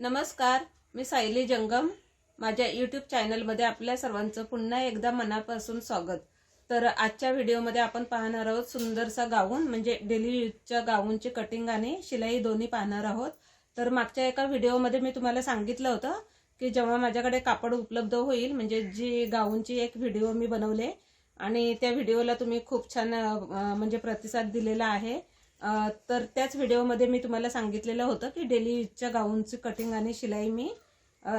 नमस्कार मी सायली जंगम. माझ्या यूट्यूब चॅनलमध्ये आपल्या सर्वांचं पुन्हा एकदा मनापासून स्वागत. तर आजच्या व्हिडिओमध्ये आपण पाहणार आहोत सुंदरसा गाऊन म्हणजे डेली यूजच्या गाऊनची कटिंग आणि शिलाई दोन्ही पाहणार आहोत. तर मागच्या एका व्हिडिओमध्ये मी तुम्हाला सांगितलं होतं की जेव्हा माझ्याकडे कापड उपलब्ध होईल म्हणजे जी गाऊनची एक व्हिडिओ मी बनवले आणि त्या व्हिडिओला तुम्ही खूप छान म्हणजे प्रतिसाद दिलेला आहे. तर त्याच व्हिडिओमध्ये मी तुम्हाला सांगितलेलं होतं की डेली यूजच्या गाऊनची कटिंग आणि शिलाई मी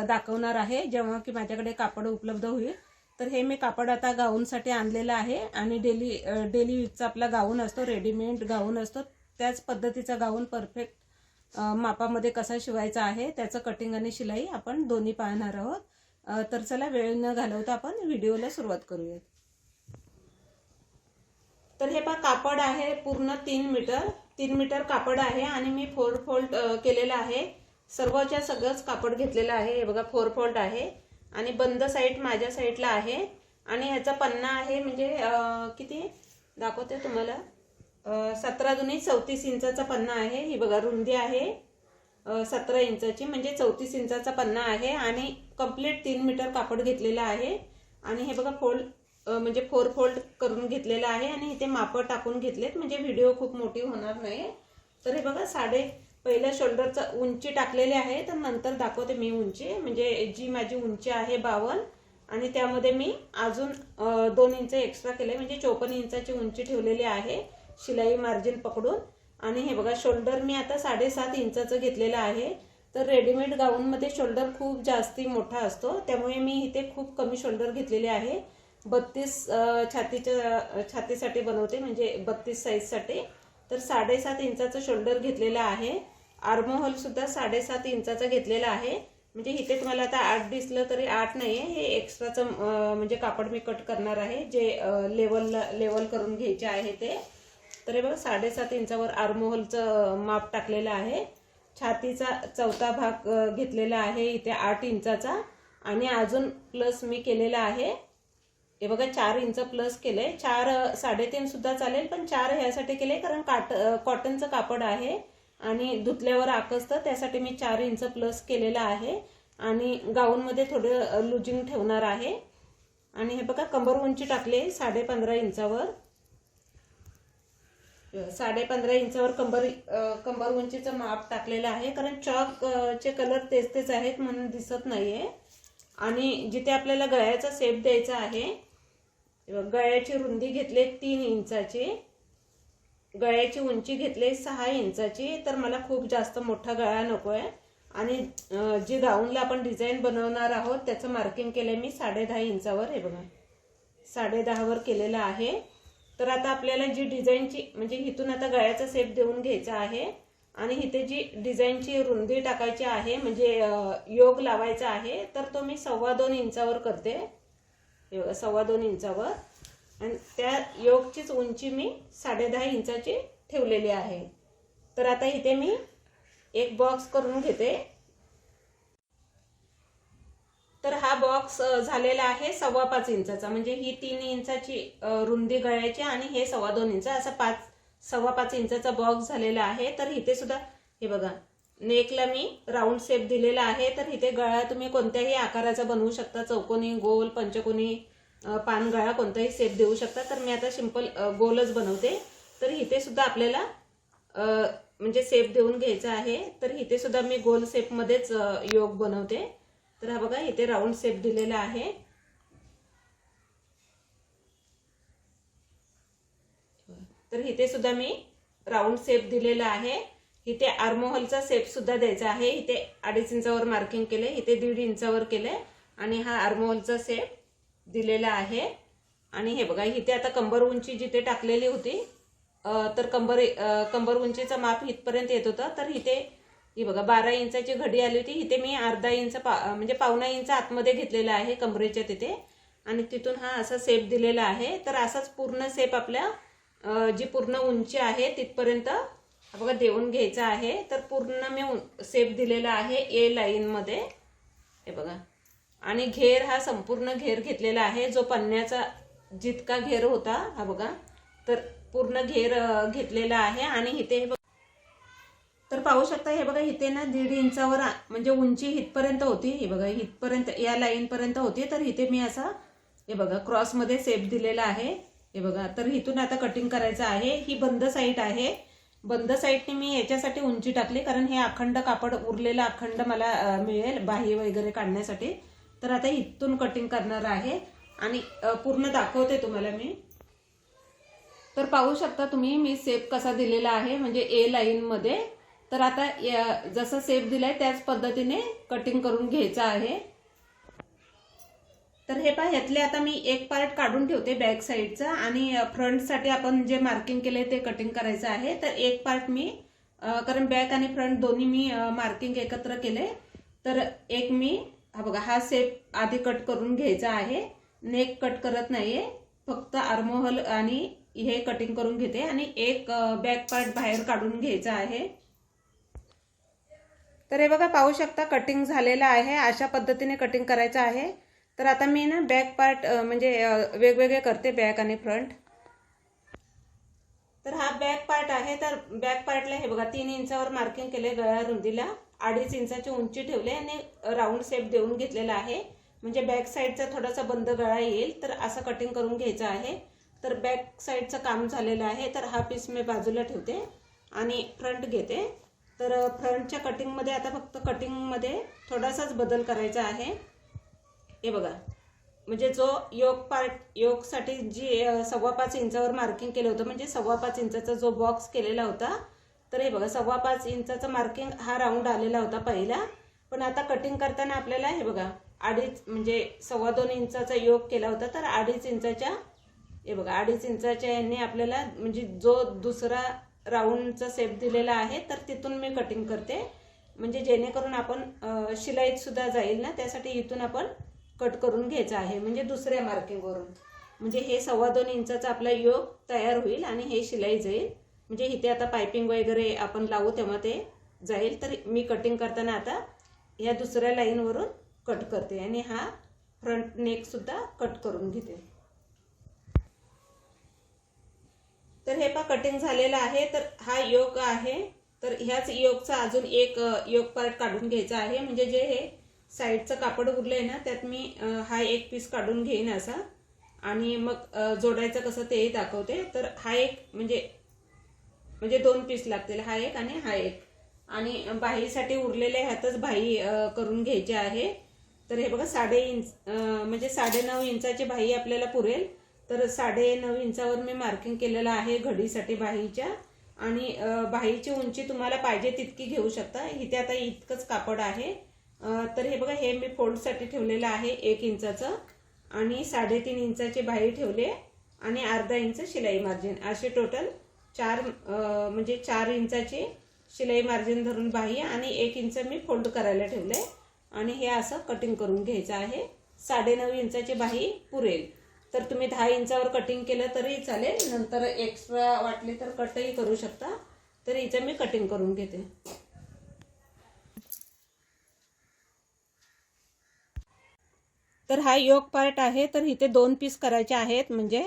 दाखवणार आहे. जेव्हा की माझ्याकडे कापड उपलब्ध होईल. तर हे मी कापड आता गाऊनसाठी आणलेलं आहे आणि डेली डेली यूजचा आपला गाऊन असतो रेडीमेड गाऊन असतो. त्याच पद्धतीचा गाऊन परफेक्ट मापामध्ये कसा शिवायचा आहे त्याचं कटिंग आणि शिलाई आपण दोन्ही पाहणार आहोत. तर चला वेळ न घालवता आपण व्हिडिओला सुरुवात करूयात. तर हे पहा कापड आहे पूर्ण तीन मीटर. तीन मीटर कापड आहे आणि मी फोर फोल्ड केलेलं आहे. सर्वच्या सगळंच कापड घेतलेलं आहे. हे बघा फोर फोल्ड आहे. आणि बंद साईड माझ्या साईडला आहे. आणि ह्याचा पन्ना आहे म्हणजे किती? दाखवते तुम्हाला. सतरा दुनी चौतीस इंचाचा पन्ना आहे. ही बघा रुंदी आहे. सतरा इंचाची म्हणजे चौतीस इंचाचा पन्ना आहे. आणि कंप्लीट तीन मीटर कापड घेतलेलं आहे. आणि हे बघा फोल्ड म्हणजे फोर फोल्ड करून घेतलेलं आहे आणि इथे मापं टाकून घेतलेत. म्हणजे व्हिडिओ खूप मोठी होणार नाही तर हे बघा साडे पहिल्या शोल्डरचं उंची टाकलेली आहे. तर नंतर दाखवते मी उंची. म्हणजे जी माझी उंची आहे बावन्न आणि त्यामध्ये मी अजून दोन इंच एक्स्ट्रा केले म्हणजे चोपन्न इंचाची उंची ठेवलेली आहे शिलाई मार्जिन पकडून. आणि हे बघा शोल्डर मी आता साडेसात इंचाचं घेतलेलं आहे. तर रेडीमेड गाऊनमध्ये शोल्डर खूप जास्ती मोठा असतो. त्यामुळे मी इथे खूप कमी शोल्डर घेतलेले आहे. बत्तीस छातीच्या छातीसाठी बनवते म्हणजे बत्तीस साईजसाठी. तर साडेसात इंचाचं शोल्डर घेतलेलं आहे. आर्महोल सुद्धा साडेसात इंचाचा घेतलेला आहे. म्हणजे इथे तुम्हाला आता आठ दिसलं तरी आठ नाही आहे हे एक्स्ट्राचं म्हणजे कापड मी कट करणार आहे जे लेवलला लेवल करून घ्यायचे आहे ते. तर हे बघा साडेसात इंचावर आर्महोलचं माप टाकलेलं आहे. छातीचा चौथा भाग घेतलेला आहे इथे आठ इंचाचा. आणि अजून प्लस मी केलेला आहे हे बघा चार इंच प्लस केलंय. चार साडेतीन सुद्धा चालेल पण चार ह्यासाठी केले कारण काट कॉटनचं कापड आहे आणि धुतल्यावर आकसतं त्यासाठी मी चार इंच प्लस केलेलं आहे. आणि गाऊनमध्ये थोडं लुजिंग ठेवणार आहे. आणि हे बघा कंबर उंची टाकले साडे पंधरा इंचावर. साडे पंधरा इंचावर कंबर कंबर उंचीचं माप टाकलेलं आहे कारण चॉकचे चे कलर तेच तेच आहेत म्हणून दिसत नाहीये. आणि जिथे आपल्याला गळ्याचा सेप द्यायचा आहे गळ्याची रुंदी घेतले तीन इंचाची. गळ्याची उंची घेतली सहा इंचाची तर मला खूप जास्त मोठा गळा नको आहे आणि जी गाऊनला आपण डिझाईन बनवणार आहोत त्याचं मार्किंग केलं मी साडे दहा इंचावर हे बघा. साडे दहावर केलेलं आहे. तर आता आपल्याला जी डिझाईनची म्हणजे इथून आता गळ्याचा सेप देऊन घ्यायचा आहे. आणि इथे जी डिझाईनची रुंदी टाकायची आहे म्हणजे योग लावायचा आहे तर तो मी सव्वा दोन इंचावर करते. हे बघा सव्वा दोन इंचावर. आणि त्या योगचीच उंची मी साडे दहा इंचाची ठेवलेली आहे. तर आता इथे मी एक बॉक्स करून घेते. तर हा बॉक्स झालेला आहे सव्वा पाच इंचाचा. म्हणजे ही तीन इंचाची रुंदी गळ्याची आणि हे सव्वा दोन इंच असा पाच सव्वा पाच इंचाचा बॉक्स झालेला आहे. तर इथे सुद्धा हे बघा नेकला मी राऊंड शेप दिलेला आहे. तर इथे गळा तुम्ही कोणत्याही आकाराचा बनवू शकता. चौकोनी गोल पंचकोनी पानगळा कोणताही शेप देऊ शकता. तर मी आता सिंपल गोलच बनवते. तर इथे सुद्धा आपल्याला म्हणजे शेप देऊन घ्यायचा आहे. तर इथे सुद्धा मी गोल शेपमध्येच योग बनवते. तर हा बघा इथे राऊंड शेप दिलेला आहे. तर इथे सुद्धा मी राऊंड शेप दिलेला आहे. इथे आर्मोहलचा सेपसुद्धा द्यायचा आहे. इथे अडीच इंचावर मार्किंग केले इथे दीड इंचावर केले आणि हा आर्मोहलचा सेप दिलेला आहे. आणि हे बघा इथे आता कंबर उंची जिथे टाकलेली होती तर कंबर कंबर उंचीचं माप इथपर्यंत येत होतं. तर इथे ही बघा बारा इंचाची घडी आली होती. इथे मी अर्धा इंच पा म्हणजे पावणा इंच आतमध्ये घेतलेला आहे कमरेच्या तिथे. आणि तिथून हा असा सेप दिलेला आहे. तर असाच पूर्ण सेप आपल्या जी पूर्ण उंची आहे तिथपर्यंत बघा देऊन घ्यायचा आहे. तर पूर्ण मी सेप दिलेला आहे ए लाईनमध्ये हे बघा. आणि घेर हा संपूर्ण घेर घेतलेला आहे. जो पन्न्याचा जितका घेर होता हा बघा. तर पूर्ण घेर घेतलेला आहे. आणि इथे हे बघ- तर पाहू शकता हे बघा इथे ना दीड इंचावर म्हणजे उंची इथपर्यंत होती. हे बघा इथपर्यंत या लाईनपर्यंत होती. तर इथे मी असा हे बघा क्रॉसमध्ये सेप दिलेला आहे. हे बघा. तर इथून आता कटिंग करायचं आहे. ही बंद साईड आहे. बंद साईडने मी याच्यासाठी उंची टाकली कारण हे अखंड कापड उरलेलं अखंड मला मिळेल बाही वगैरे काढण्यासाठी. तर आता इथून कटिंग करणार आहे आणि पूर्ण दाखवते तुम्हाला मी. तर पाहू शकता तुम्ही मी सेप कसा दिलेला आहे म्हणजे ए लाईनमध्ये तर आता या- जसा सेप दिलाय त्याच पद्धतीने कटिंग करून घ्यायचं आहे. तर हे पहा ह्यातले आता मी एक पार्ट काढून ठेवते बॅक साईडचा आणि फ्रंटसाठी आपण जे मार्किंग केले ते कटिंग करायचं आहे. तर एक पार्ट मी कारण बॅक आणि फ्रंट दोन्ही मी मार्किंग एकत्र केले. तर एक मी हा बघा हा सेप आधी कट करून घ्यायचा आहे. नेक कट करत नाहीये. फक्त आर्मोहल आणि हे कटिंग करून घेते. आणि एक बॅक पार्ट बाहेर काढून घ्यायचा आहे. तर हे बघा पाहू शकता कटिंग झालेलं आहे. अशा पद्धतीने कटिंग करायचं आहे. तर आता मी ना बॅक पार्ट म्हणजे वेगवेगळे करते बॅक आणि फ्रंट. तर हा बॅक पार्ट आहे तर बॅक पार्टला हे बघा तीन इंचावर मार्किंग केले गळ्या रुंदीला. अडीच इंचाची उंची ठेवली आणि राऊंड शेप देऊन घेतलेला आहे. म्हणजे बॅक साईडचा थोडासा बंद गळा येईल तर असं कटिंग करून घ्यायचं आहे. तर बॅक साईडचं काम झालेलं आहे तर हा पीस मी बाजूला ठेवते आणि फ्रंट घेते. तर फ्रंटच्या कटिंगमध्ये आता फक्त कटिंगमध्ये थोडासाच बदल करायचा आहे. हे बघा. म्हणजे जो योग पार्ट योगसाठी जी सव्वा पाच इंचावर मार्किंग केलं होतं म्हणजे सव्वा पाच इंचाचा जो बॉक्स केलेला होता तर हे बघा सव्वा पाच इंचाचा मार्किंग हा राऊंड आलेला होता पहिला. पण आता कटिंग करताना आपल्याला हे बघा अडीच म्हणजे सव्वा दोन इंचाचा योग केला होता तर अडीच इंचाच्या हे बघा अडीच इंचाच्या यांनी आपल्याला म्हणजे जो दुसरा राऊंडचा सेप दिलेला आहे तर तिथून मी कटिंग करते. म्हणजे जेणेकरून आपण शिलाईत सुद्धा जाईल ना त्यासाठी इथून आपण कट करून घ्यायचं आहे. म्हणजे दुसऱ्या मार्किंगवरून म्हणजे हे सव्वा दोन इंचाचा आपला योग तयार होईल आणि हे शिलाई जाईल. म्हणजे इथे आता पायपिंग वगैरे आपण लावू तेव्हा ते जाईल. तर मी कटिंग करताना आता ह्या दुसऱ्या लाईनवरून कट करते आणि हा फ्रंट नेकसुद्धा कट करून घेते. तर हे पा कटिंग झालेलं आहे. तर हा योग आहे. तर ह्याच योगचा अजून एक योग पार्ट काढून घ्यायचा आहे. म्हणजे जे हे साईडचं कापड उरलंय ना त्यात मी हा एक पीस काढून घेईन असा. आणि मग जोडायचं कसं तेही दाखवते. तर हा एक म्हणजे म्हणजे दोन पीस लागतील. हा एक आणि हा एक. आणि बाहीसाठी उरलेले ह्यातच बाही करून घ्यायचे आहे. तर हे बघा साडे इंच म्हणजे साडे नऊ इंचाची बाही आपल्याला पुरेल. तर साडे नऊ इंचावर मी मार्किंग केलेलं आहे घडीसाठी बाहीच्या. आणि बाहीची उंची तुम्हाला पाहिजे तितकी घेऊ शकता. इथे आता इतकंच कापड आहे. तर हे बघा हे मी फोल्डसाठी ठेवलेलं आहे एक इंचाचं आणि साडेतीन इंचाचे बाहेर ठेवले आणि अर्धा इंच शिलाई मार्जिन असे टोटल चार म्हणजे चार इंचाची शिलाई मार्जिन धरून बाह्य आणि एक इंच मी फोल्ड करायला ठेवले आणि हे असं कटिंग करून घ्यायचं आहे. साडेनऊ इंचाची बाही पुरेल. तर तुम्ही दहा इंचावर कटिंग केलं तरी चालेल. नंतर एक्स्ट्रा वाटले तर कटही करू शकता. तर हिचं मी कटिंग करून घेते. तर हा योग पार्ट आहे तर इथे दोन पीस करायचे आहेत म्हणजे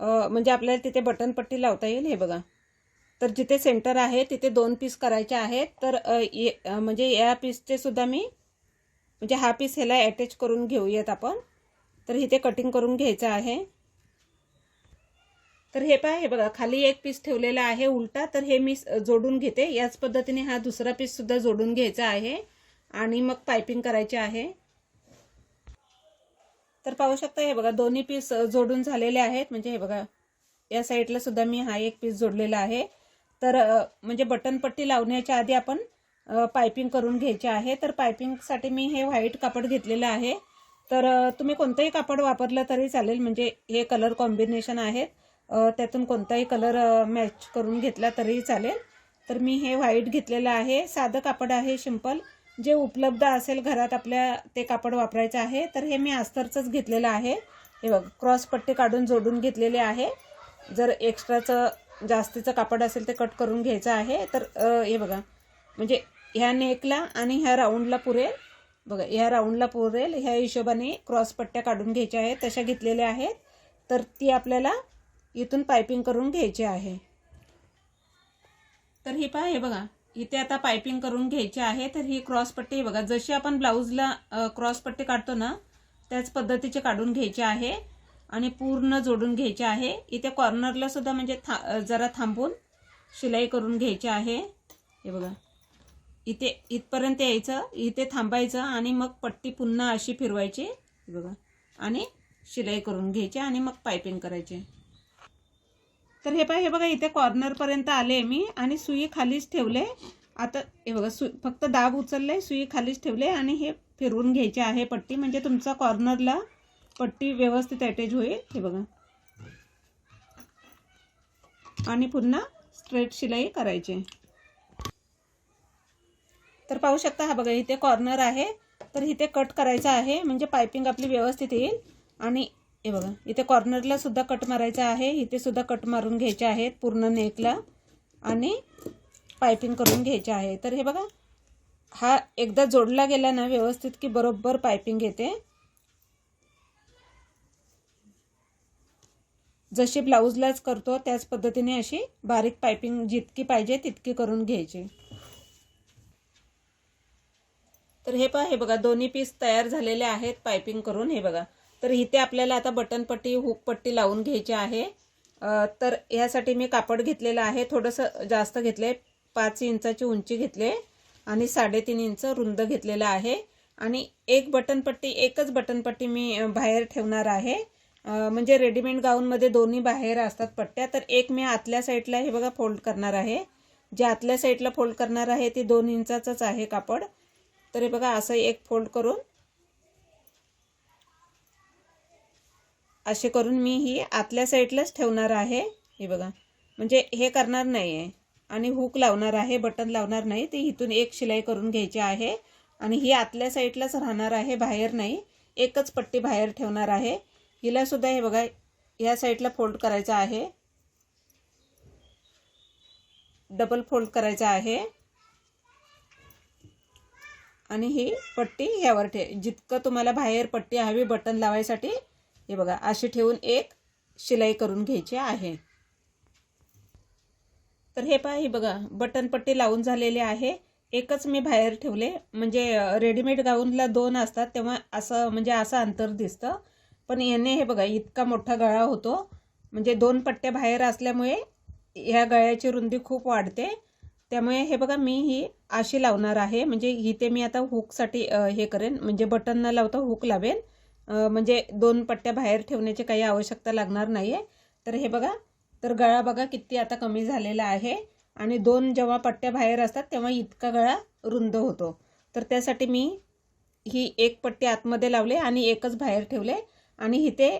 म्हणजे आपल्याला तिथे बटन पट्टी लावता येईल हे बघा. तर जिथे सेंटर आहे तिथे दोन पीस करायचे आहेत तर ये- म्हणजे या पीसचे सुद्धा मी म्हणजे हा पीस ह्याला अटॅच करून घेऊयात आपण. तर इथे कटिंग करून घ्यायचं आहे. तर हे पहा हे बघा खाली एक पीस ठेवलेला आहे उलटा तर हे मी जोडून घेते. याच पद्धतीने हा दुसरा पीस सुद्धा जोडून घ्यायचा आहे. आणि मग पायपिंग करायचे आहे. तर पाहू शकता हे बघा दोन्ही पीस जोडून झालेले आहेत. म्हणजे हे बघा या साईडला सुद्धा मी हा एक पीस जोडलेला आहे. तर म्हणजे बटन पट्टी लावण्याच्या आधी आपण पायपिंग करून घ्यायचे आहे. तर पायपिंगसाठी मी हे व्हाईट कापड घेतलेलं आहे. तर तुम्ही कोणतंही कापड वापरलं तरी चालेल. म्हणजे हे कलर कॉम्बिनेशन आहेत. त्यातून कोणताही कलर मॅच करून घेतला तरी चालेल. तर मी हे व्हाईट घेतलेलं आहे. साधं कापड आहे सिंपल जे उपलब्ध असेल घरात आपल्या ते कापड वापरायचं आहे तर हे मी अस्तरचंच घेतलेलं आहे. हे बघ क्रॉस पट्टे काढून जोडून घेतलेले आहे. जर एक्स्ट्राचं जास्तीचं कापड असेल ते कट करून घ्यायचं आहे तर हे बघा. म्हणजे ह्या नेकला आणि ह्या राऊंडला पुरेल. बघा ह्या राऊंडला पुरेल ह्या हिशोबाने क्रॉस पट्ट्या काढून घ्यायच्या आहेत तशा घेतलेल्या आहेत. तर ती आपल्याला इथून पायपिंग करून घ्यायची आहे. तर हे पहा हे बघा. इथे आता पायपिंग करून घ्यायची आहे. तर ही क्रॉस पट्टी बघा. जशी आपण ब्लाऊजला क्रॉस पट्टी काढतो ना त्याच पद्धतीचे काढून घ्यायचे आहे. आणि पूर्ण जोडून घ्यायचे आहे. इथे कॉर्नरला सुद्धा म्हणजे था जरा थांबून शिलाई करून घ्यायची आहे. हे बघा. इथे इथपर्यंत यायचं इथे थांबायचं आणि मग पट्टी पुन्हा अशी फिरवायची. बघा. आणि शिलाई करून घ्यायची आणि मग पायपिंग करायची. तर हे पाय हे बघा इथे कॉर्नरपर्यंत आले मी आणि सुई खालीच ठेवले. आता हे बघा सु फक्त दाब उचलले सुई खालीच ठेवले आणि हे फिरवून घ्यायचे आहे पट्टी. म्हणजे तुमचा कॉर्नरला पट्टी व्यवस्थित अटॅच होईल. हे बघा. आणि पुन्हा स्ट्रेट शिलाई करायची. तर पाहू शकता हा बघा इथे कॉर्नर आहे. तर इथे कट करायचा आहे. म्हणजे पायपिंग आपली व्यवस्थित येईल. आणि हे बघा इथे कॉर्नरला सुद्धा कट मारायचा आहे. इथे सुद्धा कट मारून घ्यायचे आहेत पूर्ण नेकला आणि पायपिंग करून घ्यायचे आहे. तर हे बघा हा एकदा जोडला गेला ना व्यवस्थित की बरोबर पायपिंग घेते. जशी ब्लाऊजलाच करतो त्याच पद्धतीने अशी बारीक पायपिंग जितकी पाहिजे तितकी करून घ्यायची. तर हे पहा हे बघा दोन्ही पीस तयार झालेले आहेत पायपिंग करून. हे बघा तर इथे आपल्याला आता बटन पट्टी हुक पट्टी लावून घ्यायची आहे. तर ह्यासाठी मी कापड घेतलेलं आहे. थोडंसं जास्त घेतले पाच इंचाची उंची घेतले आणि साडेतीन इंच रुंद घेतलेलं आहे. आणि एक बटन पट्टी एकच बटन पट्टी मी बाहेर ठेवणार आहे. म्हणजे रेडीमेड गाऊनमध्ये दोन्ही बाहेर असतात पट्ट्या. तर एक मी आतल्या साईडला हे बघा फोल्ड करणार आहे. जे आतल्या साईडला फोल्ड करणार आहे ते दोन इंचाचंच आहे कापड. तर हे बघा असं एक फोल्ड करून असे करून मी ही आतल्या साईडलाच ठेवणार आहे. हे बघा. म्हणजे हे करणार नाही आहे आणि हुक लावणार आहे बटन लावणार नाही. ते इथून एक शिलाई करून घ्यायची आहे. आणि ही आतल्या साईडलाच राहणार आहे बाहेर नाही. एकच पट्टी बाहेर ठेवणार आहे. हिलासुद्धा हे बघा ह्या साईडला फोल्ड करायचं आहे. डबल फोल्ड करायचा आहे. आणि ही पट्टी ह्यावर ठे जितकं तुम्हाला बाहेर पट्टी हवी बटन लावायसाठी हे बघा अशी ठेवून एक शिलाई करून घ्यायची आहे. तर हे पहा हे बघा बटन पट्टी लावून झालेले आहे. एकच मी बाहेर ठेवले. म्हणजे रेडीमेड गाऊनला दोन असतात तेव्हा असं म्हणजे असं अंतर दिसतं. पण याने हे बघा इतका मोठा गळा होतो. म्हणजे दोन पट्ट्या बाहेर असल्यामुळे ह्या गळ्याची रुंदी खूप वाढते. त्यामुळे हे बघा मी ही अशी लावणार आहे. म्हणजे इथे मी आता हुकसाठी हे करेन. म्हणजे बटन न लावता हुक लावेन. म्हणजे दोन पट्ट्या बाहेर ठेवण्याची काही आवश्यकता लागणार नाही आहे तर हे बघा तर गळा बघा किती आता कमी झालेला आहे. आणि दोन जेव्हा पट्ट्या बाहेर असतात तेव्हा इतका गळा रुंद होतो. तर त्यासाठी मी ही एक पट्टी आतमध्ये लावले आणि एकच बाहेर ठेवले. आणि इथे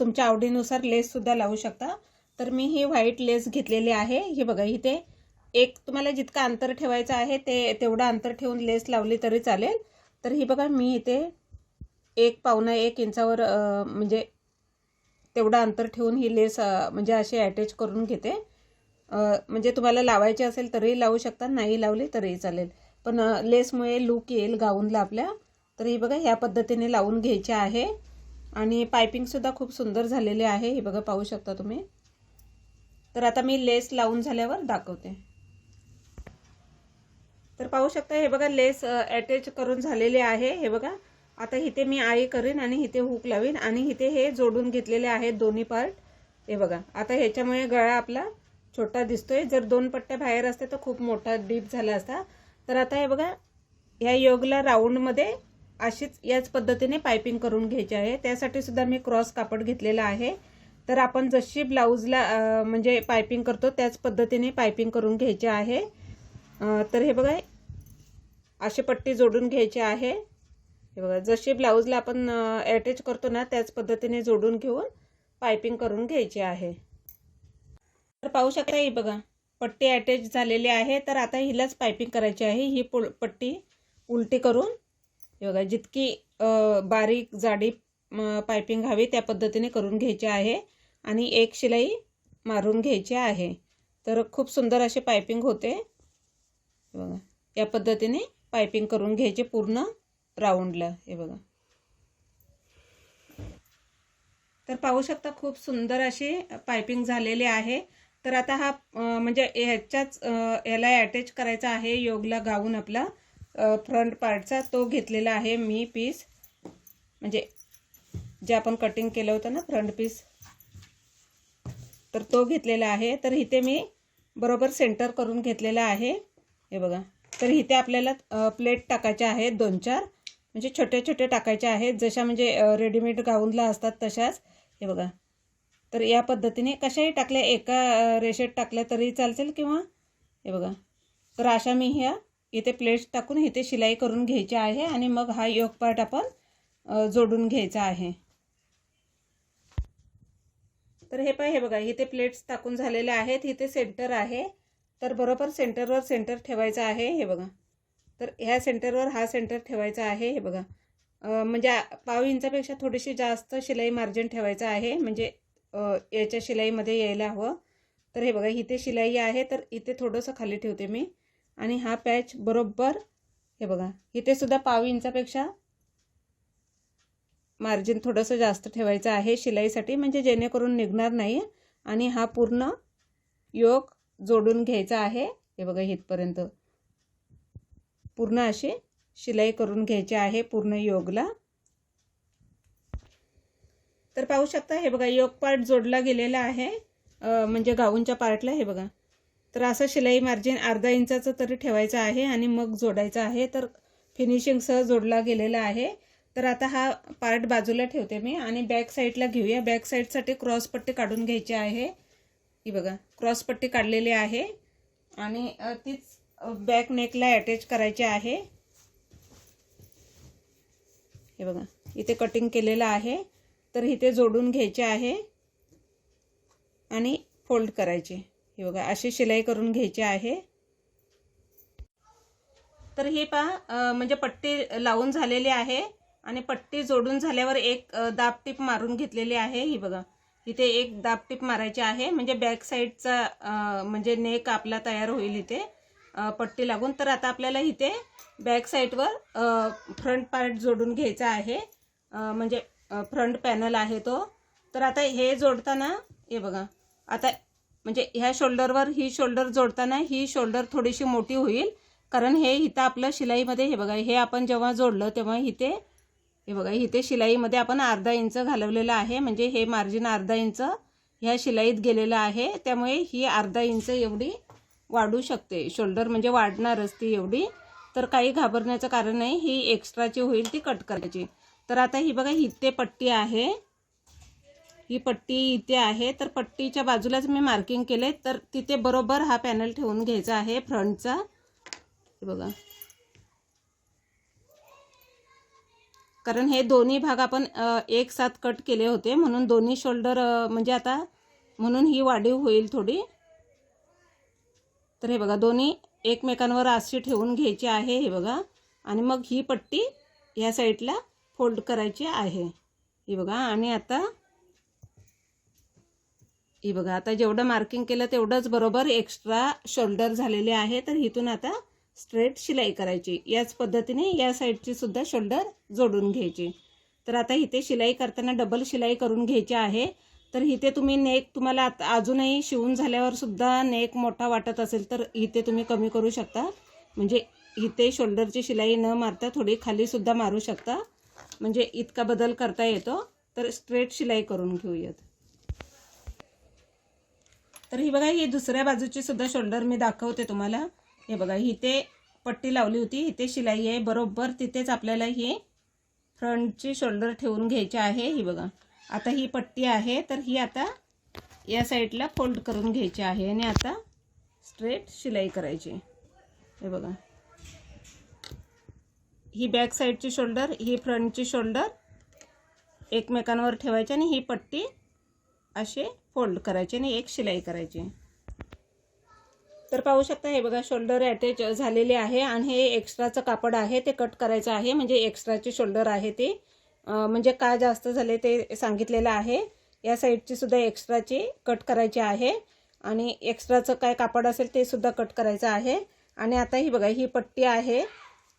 तुमच्या आवडीनुसार लेससुद्धा लावू शकता. तर मी ही व्हाईट लेस घेतलेली आहे. हे बघा इथे एक तुम्हाला जितकं अंतर ठेवायचं आहे ते तेवढं अंतर ठेवून लेस लावली तरी चालेल. तर ही बघा मी इथे एक पावणा एक इंचावर म्हणजे तेवढं अंतर ठेवून ही लेस म्हणजे अशी अटॅच करून घेते. म्हणजे तुम्हाला लावायची असेल तरीही लावू शकता नाही लावली तरीही चालेल. पण लेसमुळे लूक येईल गाऊनला आपल्या. तर ही बघा ह्या पद्धतीने लावून घ्यायची आहे. आणि पायपिंगसुद्धा खूप सुंदर झालेले आहे हे बघा पाहू शकता तुम्ही. तर आता मी लेस लावून झाल्यावर दाखवते. तर पाहू शकता हे बघा लेस अटॅच करून झालेले आहे हे बघा. आता इथे मी आई करीन आणि इथे हुक लावीन आणि इथे हे जोडून घेतलेले आहेत दोन्ही पार्ट हे बघा आता ह्याच्यामुळे गळा आपला छोटा दिसतोय. जर दोन पट्ट्या बाहेर असते तर खूप मोठा डीप झाला असता. तर आता हे बघा ह्या योगला राऊंडमध्ये अशीच याच पद्धतीने पायपिंग करून घ्यायची आहे. त्यासाठी सुद्धा मी क्रॉस कापड घेतलेला आहे. तर आपण जशी ब्लाऊजला म्हणजे पायपिंग करतो त्याच पद्धतीने पायपिंग करून घ्यायची आहे. तर हे बघा अशी पट्टी जोडून घ्यायची आहे. हे बघा जशी ब्लाऊजला आपण अटॅच करतो ना त्याच पद्धतीने जोडून घेऊन पायपिंग करून घ्यायची आहे. तर पाहू शकता ही बघा पट्टी अटॅच झालेली आहे. तर आता हिलाच पायपिंग करायची आहे. ही पुल पट्टी उलटी करून हे बघा जितकी बारीक जाडी पायपिंग हवी त्या पद्धतीने करून घ्यायची आहे. आणि एक शिलाई मारून घ्यायची आहे. तर खूप सुंदर असे पायपिंग होते. बघा या पद्धतीने पायपिंग करून घ्यायची पूर्ण. राऊंडला हे बघा. तर पाहू शकता खूप सुंदर अशी पायपिंग झालेली आहे. तर आता हा म्हणजे ह्याच्याच याला अटॅच करायचा आहे योगला गाऊन आपला फ्रंट पार्टचा तो घेतलेला आहे मी पीस म्हणजे जे आपण कटिंग केलं होतं ना फ्रंट पीस तर तो घेतलेला आहे. तर इथे मी बरोबर सेंटर करून घेतलेला आहे. हे बघा. तर इथे आपल्याला प्लेट टाकायच्या आहेत दोन चार. म्हणजे छोटे छोटे टाकायचे आहेत. जशा म्हणजे रेडीमेड गाऊनला असतात तशाच. हे बघा. तर या पद्धतीने कशाही टाकल्या एका रेषेत टाकल्या तरी चालतील किंवा हे बघा. तर अशा मी ह्या इथे प्लेट्स टाकून इथे शिलाई करून घ्यायची आहे आणि मग हा योग पार्ट आपण जोडून घ्यायचा आहे. तर हे पाय हे बघा. इथे प्लेट्स टाकून झालेले आहेत. इथे सेंटर आहे. तर बरोबर सेंटरवर सेंटर ठेवायचं आहे. हे बघा. तर ह्या सेंटरवर हा सेंटर ठेवायचा आहे हे बघा. म्हणजे पाव इंचापेक्षा थोडीशी जास्त शिलाई मार्जिन ठेवायचं आहे म्हणजे याच्या शिलाईमध्ये यायला हवं. तर हे बघा इथे शिलाई आहे तर इथे थोडंसं खाली ठेवते मी. आणि हा पॅच बरोबर हे बघा इथे सुद्धा पाव इंचापेक्षा मार्जिन थोडंसं जास्त ठेवायचं आहे शिलाईसाठी म्हणजे जेणेकरून निघणार नाही. आणि हा पूर्ण योग जोडून घ्यायचा आहे हे बघा इथपर्यंत. पूर्ण अशी शिलाई करून घ्यायची आहे पूर्ण योगला. तर पाहू शकता हे बघा योग पार्ट जोडला गेलेला आहे. म्हणजे गाऊनच्या पार्टला हे बघा. तर असं शिलाई मार्जिन अर्धा इंचाचं तरी ठेवायचं आहे आणि मग जोडायचं आहे. तर फिनिशिंगसह जोडला गेलेला आहे. तर आता हा पार्ट बाजूला ठेवते मी आणि बॅक साईडला घेऊया. बॅक साईडसाठी क्रॉस पट्टी काढून घ्यायची आहे. ही बघा क्रॉस पट्टी काढलेली आहे. आणि तीच बॅक नेकला अटॅच करायचे आहे. हे बघा इथे कटिंग केलेलं आहे. तर इथे जोडून घ्यायचे आहे आणि फोल्ड करायचे. हे बघा अशी शिलाई करून घ्यायची आहे. तर हे पहा म्हणजे पट्टी लावून झालेली आहे आणि पट्टी जोडून झाल्यावर एक अ, दाब टीप मारून घेतलेली आहे. ही बघा इथे एक दाब टीप मारायची आहे. म्हणजे बॅक साईडचा म्हणजे नेक आपला तयार होईल इथे. पट्टी लागून. तर आता आपल्याला इथे बॅक साईडवर फ्रंट पार्ट जोडून घ्यायचा आहे. म्हणजे फ्रंट पॅनल आहे तो. तर आता हे जोडताना हे बघा आता म्हणजे ह्या शोल्डरवर ही शोल्डर जोडताना ही शोल्डर थोडीशी मोठी होईल. कारण हे इथं आपलं शिलाईमध्ये हे बघा हे आपण जेव्हा जोडलं तेव्हा इथे हे बघा इथे शिलाईमध्ये आपण अर्धा इंच घालवलेलं आहे. म्हणजे हे मार्जिन अर्धा इंच ह्या शिलाईत गेलेलं आहे. त्यामुळे ही अर्धा इंच एवढी वाढू शकते. शोल्डर म्हणजे वाढणारच ती एवढी. तर काही घाबरण्याचं कारण नाही. ही एक्स्ट्राची होईल ती कट करायची. तर आता ही बघा इथे पट्टी आहे. ही पट्टी इथे आहे. तर पट्टीच्या बाजूलाच मी मार्किंग केले. तर तिथे बरोबर हा पॅनल ठेवून घ्यायचा आहे फ्रंटचा. बघा. कारण हे दोन्ही भाग आपण एक साथ कट केले होते. म्हणून दोन्ही शोल्डर म्हणजे आता म्हणून ही वाढीव होईल थोडी. तर हे बघा दोन्ही एकमेकांवर अशी ठेवून घ्यायची आहे हे बघा. आणि मग ही पट्टी या साईडला फोल्ड करायची आहे. ही बघा आणि आता ही बघा आता जेवढं मार्किंग केलं तेवढंच बरोबर एक्स्ट्रा शोल्डर झालेले आहे. तर इथून आता स्ट्रेट शिलाई करायची. याच पद्धतीने या साईडची सुद्धा शोल्डर जोडून घ्यायची. तर आता इथे शिलाई करताना डबल शिलाई करून घ्यायची आहे. तर इथे तुम्ही नेक तुम्हाला आता अजूनही शिवून झाल्यावर सुद्धा नेक मोठा वाटत असेल तर इथे तुम्ही कमी करू शकता. म्हणजे इथे शोल्डरची शिलाई न मारता थोडी खाली सुद्धा मारू शकता. म्हणजे इतका बदल करता येतो. तर स्ट्रेट शिलाई करून घेऊयात. तर ही बघा ही दुसऱ्या बाजूची सुद्धा शोल्डर मी दाखवते तुम्हाला. हे बघा इथे पट्टी लावली होती. इथे शिलाई आहे. बरोबर तिथेच आपल्याला ही फ्रंटची शोल्डर ठेवून घ्यायची आहे. ही बघा. आता ही पट्टी आहे तर ही आता या साईडला फोल्ड करून घ्यायची आहे आणि आता स्ट्रेट शिलाई करायची. हे बघा. ही बॅक साईडची शोल्डर ही फ्रंटची शोल्डर एकमेकांवर ठेवायची आणि ही पट्टी असे फोल्ड करायचे आणि एक शिलाई करायची. तर पाहू शकता हे बघा शोल्डर अटॅच झालेले आहे आणि हे एक्स्ट्राचं कापड आहे ते कट करायचं आहे. म्हणजे एक्स्ट्राचे शोल्डर आहे ते. म्हणजे काय जास्त झाले ते सांगितलेलं आहे. या साईडची सुद्धा एक्स्ट्राची कट करायची आहे. आणि एक्स्ट्राचं काय कापड असेल ते सुद्धा कट करायचं आहे. आणि आता ही बघा ही पट्टी आहे.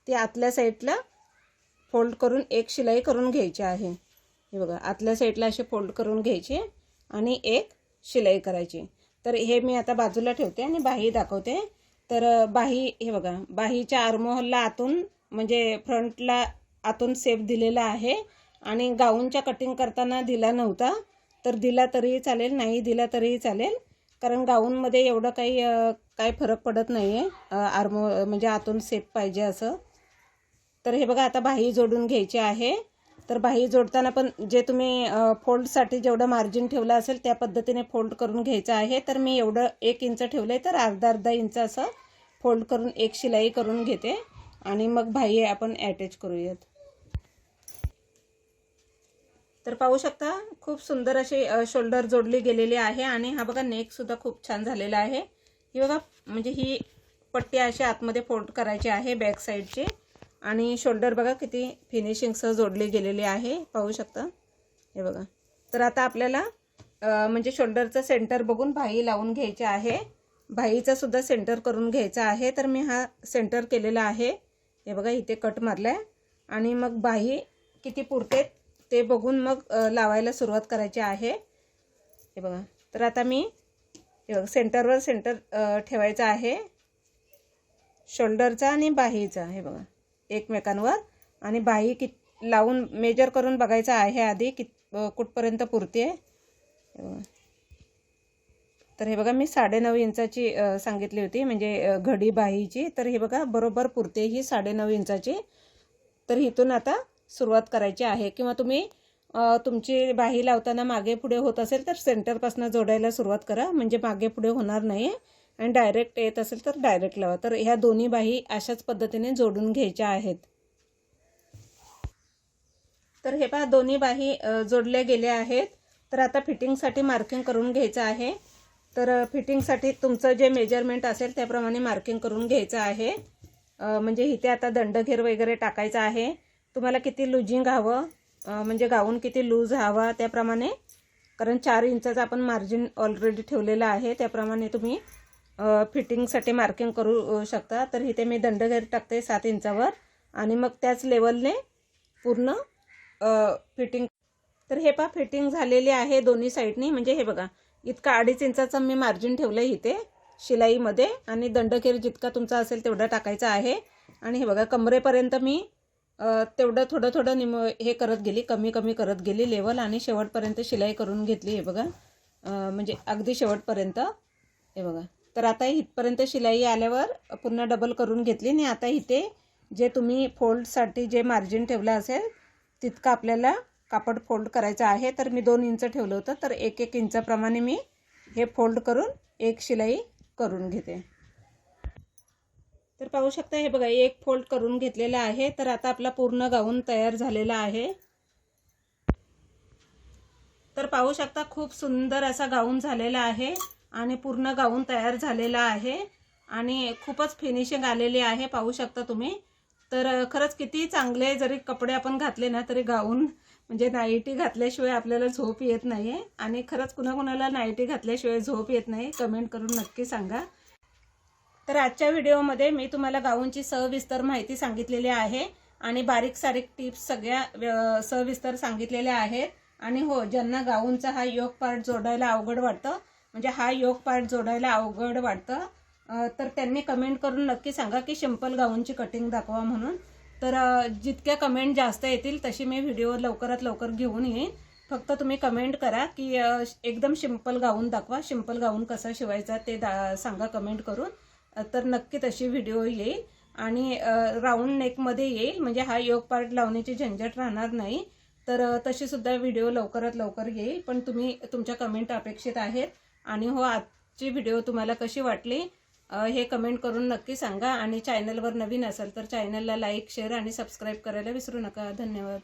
ती आतल्या साईडला फोल्ड करून एक शिलाई करून घ्यायची आहे. हे बघा आतल्या साईडला असे फोल्ड करून घ्यायचे आणि एक शिलाई करायची. तर हे मी आता बाजूला ठेवते आणि बाही दाखवते. तर बाही हे बघा बाहीच्या आर्मोहलला आतून म्हणजे फ्रंटला आतून सेप दिलेला आहे आणि गाऊनच्या कटिंग करताना दिला नव्हता. तर दिला तरीही चालेल नाही दिला तरीही चालेल. कारण गाऊनमध्ये एवढं काही काय काही फरक पडत नाही आहे आर्मो म्हणजे आतून सेप पाहिजे असं. तर हे बघा आता बाही जोडून घ्यायची आहे. तर बाही जोडताना पण जे तुम्ही फोल्डसाठी जेवढं मार्जिन ठेवलं असेल त्या पद्धतीने फोल्ड करून घ्यायचं आहे. तर मी एवढं एक इंच ठेवलं आहे तर अर्धा अर्धा इंच असं फोल्ड करून एक शिलाई करून घेते. आणि मग बाही आपण ॲटॅच करूयात. तर पाहू शकता खूप सुंदर अशी शोल्डर जोडली गेलेली आहे आणि हा बघा नेकसुद्धा खूप छान झालेला आहे. ही बघा म्हणजे ही पट्टी अशी आतमध्ये फोल्ड करायची आहे बॅक साईडची आणि शोल्डर बघा किती फिनिशिंगसह जोडली गेलेली आहे. पाहू शकता. हे बघा. तर आता आपल्याला म्हणजे शोल्डरचं सेंटर बघून भाई लावून घ्यायचे आहे. भाईचा सुद्धा सेंटर करून घ्यायचा आहे. तर मी हा सेंटर केलेला आहे. हे बघा इथे कट मारला आहे आणि मग बाही किती पुरते? ते बघून मग लावायला सुरुवात करायची आहे. हे बघा. तर आता मी हे बघा सेंटरवर सेंटर ठेवायचं ठेवायचा आहे. शोल्डरचा आणि बाहीचा हे बघा. एकमेकांवर. आणि बाही कित लावून मेजर करून बघायचं आहे आधी कित कुठपर्यंत पुरते. आहे बघा. तर हे बघा मी साडेनऊ इंचाची सांगितली होती. म्हणजे घडी बाहीची. तर हे बघा बरोबर पुरते ही साडेनऊ इंचाची. तर इथून आता सुरुवात करायची आहे किंवा तुम्ही तुमची बाही लावताना मागे पुढे होत असेल तर सेंटरपासून जोडायला सुरुवात करा. म्हणजे मागे पुढे होणार नाही आणि डायरेक्ट येत असेल तर डायरेक्ट लावा. तर ह्या दोन्ही बाही अशाच पद्धतीने जोडून घ्यायच्या आहेत. तर हे पहा दोन्ही बाही जोडल्या गेल्या आहेत. तर आता फिटिंगसाठी मार्किंग करून घ्यायचं आहे. तर फिटिंगसाठी तुमचं जे मेजरमेंट असेल त्याप्रमाणे मार्किंग करून घ्यायचं आहे. म्हणजे इथे आता दंडघेर वगैरे टाकायचा आहे. तुम्हाला किती लुजिंग हवं म्हणजे गाऊन किती लूज हवा त्याप्रमाणे कारण चार इंचाचं आपण मार्जिन ऑलरेडी ठेवलेलं आहे त्याप्रमाणे तुम्ही फिटिंगसाठी मार्किंग करू शकता. तर इथे मी दंडघेर टाकते सात इंचावर आणि मग त्याच लेवलने पूर्ण फिटिंग तर हे पहा फिटिंग झालेली आहे दोन्ही साईडनी म्हणजे हे बघा इतका अडीच इंचाचं मी मार्जिन ठेवलं आहे इथे शिलाईमध्ये. आणि दंडखेर जितका तुमचा असेल तेवढा टाकायचा आहे. आणि हे बघा कमरेपर्यंत मी तेवढं थोडं थोडं निम हे करत गेली कमी कमी करत गेली लेवल आणि शेवटपर्यंत शिलाई करून घेतली हे बघा. म्हणजे अगदी शेवटपर्यंत हे बघा. तर आता इथपर्यंत शिलाई आल्यावर पुन्हा डबल करून घेतली आणि आता इथे जे तुम्ही फोल्डसाठी जे मार्जिन ठेवलं असेल तितकं आपल्याला कापड फोल्ड करायचं आहे. तर मी दोन इंच ठेवलं होतं. तर एक एक इंचाप्रमाणे मी हे फोल्ड करून एक शिलाई करून घेते. तर पाहू शकता हे बघा एक फोल्ड करून घेतलेला आहे. तर आता आपला पूर्ण गाऊन तयार झालेला आहे. तर पाहू शकता खूप सुंदर असा गाऊन झालेला आहे आणि पूर्ण गाऊन तयार झालेला आहे आणि खूपच फिनिशिंग आलेली आहे पाहू शकता तुम्ही. तर खरंच किती चांगले जरी कपडे आपण घातले ना तरी गाऊन म्हणजे नाईटी घातल्याशिवाय आपल्याला झोप येत नाही आहे आणि खरंच कुणाकुणाला नाईटी घातल्याशिवाय झोप येत नाही कमेंट करून नक्की सांगा. तर आजच्या व्हिडिओमध्ये मी तुम्हाला गाऊनची सविस्तर माहिती सांगितलेली आहे आणि बारीक सारीक टिप्स सगळ्या सविस्तर सांगितलेल्या आहेत. आणि हो ज्यांना गाऊनचा हा योग पार्ट जोडायला अवघड वाटतं म्हणजे हा योग पार्ट जोडायला अवघड वाटतं तर त्यांनी कमेंट करून नक्की सांगा की सिंपल गाऊनची कटिंग दाखवा म्हणून. तर जितक्या कमेंट जास्त येतील तशी मी व्हिडिओ लवकरात लवकर घेऊन येईन. फक्त तुम्ही कमेंट करा की एकदम सिंपल गाऊन दाखवा. सिंपल गाऊन कसा शिवायचा ते दा सांगा कमेंट करून. तर नक्की तशी व्हिडिओ येईल. आणि राऊंड नेकमध्ये येईल. म्हणजे हा योग पार्ट लावण्याची झंझट राहणार नाही. तर तशी सुद्धा व्हिडिओ लवकरात लवकर येईल. पण तुम्ही तुमच्या कमेंट अपेक्षित आहेत. आणि हो आजची व्हिडिओ तुम्हाला कशी वाटली हे कमेंट करून नक्की सांगा. आणि चॅनलवर नवीन असेल तर चॅनलला लाईक शेअर आणि सबस्क्राईब करायला विसरू नका. धन्यवाद.